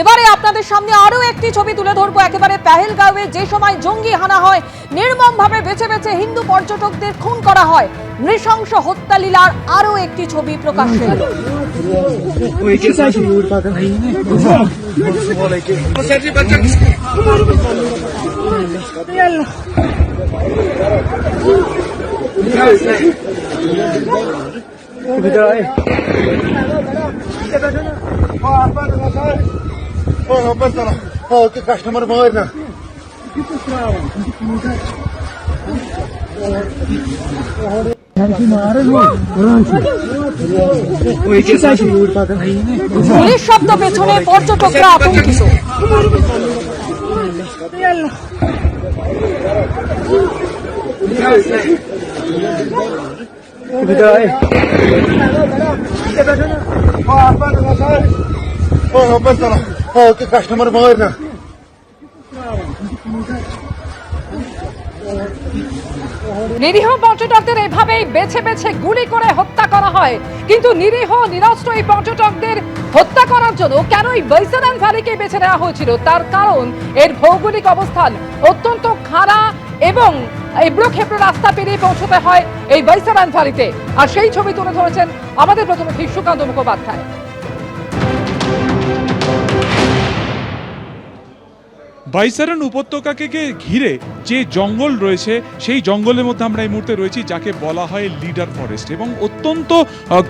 এবারে আপনাদের সামনে আরও একটি ছবি তুলে ধরবো। একেবারে পেহেলগাঁওয়ে যে সময় জঙ্গি হানা হয়, নির্মমভাবে বেছে বেছে হিন্দু পর্যটকদের খুন করা হয়। নৃশংস হত্যা লীলার আরও একটি ছবি প্রকাশ্যে এলো কাস্টমার ভয় না গুলির শব্দ পেছনে পর্যটকরা আতঙ্কিত। কাস্টমার ভয় না নিরীহ পর্যটকদের এভাবেই বেছে বেছে গুলি করে হত্যা করা হয়। কিন্তু নিরীহ নিরস্ত্র এই পর্যটকদের হত্যা করার জন্য কেন এই বৈসারান ভ্যালিকে বেছে নেওয়া হয়েছিল? তার কারণ এর ভৌগোলিক অবস্থান অত্যন্ত খাড়া এবং এবড়ো খেবড়ো রাস্তা পেরিয়ে পৌঁছতে হয় এই বৈসারান ভ্যালিতে আর সেই ছবি তুলে ধরেছেন আমাদের প্রতিনিধি সুকান্ত মুখোপাধ্যায়। বাইসারান উপত্যকাকে ঘিরে যে জঙ্গল রয়েছে, সেই জঙ্গলের মধ্যে আমরা এই মুহূর্তে রয়েছি, যাকে বলা হয় লিডার ফরেস্ট। এবং অত্যন্ত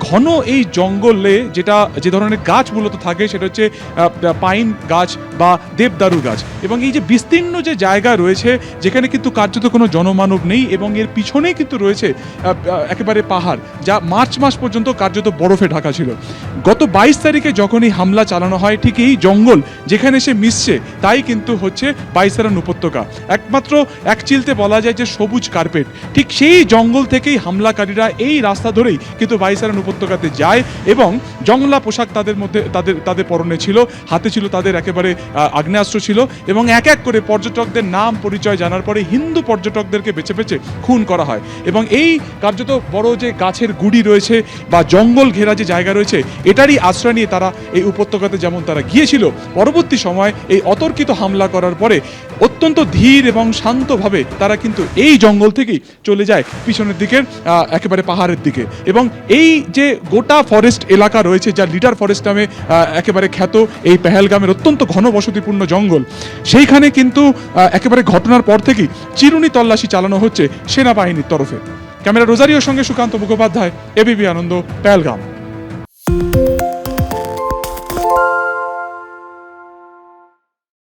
ঘন এই জঙ্গলে যেটা, যে ধরনের গাছ মূলত থাকে, সেটা হচ্ছে পাইন গাছ বা দেবদারু গাছ। এবং এই যে বিস্তীর্ণ যে জায়গা রয়েছে, যেখানে কিন্তু কার্যত কোনো জনমানব নেই, এবং এর পিছনেই কিন্তু রয়েছে একেবারে পাহাড়, যা মার্চ মাস পর্যন্ত কার্যত বরফে ঢাকা ছিল। গত বাইশ তারিখে যখনই হামলা চালানো হয়, ঠিক এই জঙ্গল যেখানে সে মিশছে, তাই কিন্তু হচ্ছে বাইসারান উপত্যকা। একমাত্র এক চিলতে বলা যায় যে সবুজ কার্পেট। ঠিক সেই জঙ্গল থেকেই হামলাকারীরা এই রাস্তা ধরেই কিন্তু বাইসারান উপত্যকাতে যায় এবং জংলা পোশাক তাদের মধ্যে, তাদের তাদের পরনে ছিল, হাতে ছিল তাদের একেবারে আগ্নেয়াস্ত্র ছিল এবং এক এক করে পর্যটকদের নাম পরিচয় জানার পরে হিন্দু পর্যটকদেরকে বেছে বেছে খুন করা হয়। এবং এই কার্যত বড় যে গাছের গুড়ি রয়েছে বা জঙ্গল ঘেরা যে জায়গা রয়েছে, এটারই আশ্রয় নিয়ে তারা এই উপত্যকাতে যেমন তারা গিয়েছিল, পরবর্তী সময় এই অতর্কিত হামলা করার পরে অত্যন্ত ধীর এবং শান্তভাবে তারা কিন্তু এই জঙ্গল থেকেই চলে যায় পিছনের দিকে একেবারে পাহাড়ের দিকে। এবং এই যে গোটা ফরেস্ট এলাকা রয়েছে যা লিডার ফরেস্ট নামে একেবারে খ্যাত এই পেহেলগামের অত্যন্ত ঘনবসতিপূর্ণ জঙ্গল, সেইখানে কিন্তু একেবারে ঘটনার পর থেকেই চিরুনি তল্লাশি চালানো হচ্ছে সেনাবাহিনীর তরফে। ক্যামেরা রোজারিওর সঙ্গে সুকান্ত মুখোপাধ্যায়, এবিপি আনন্দ, পেহেলগাম।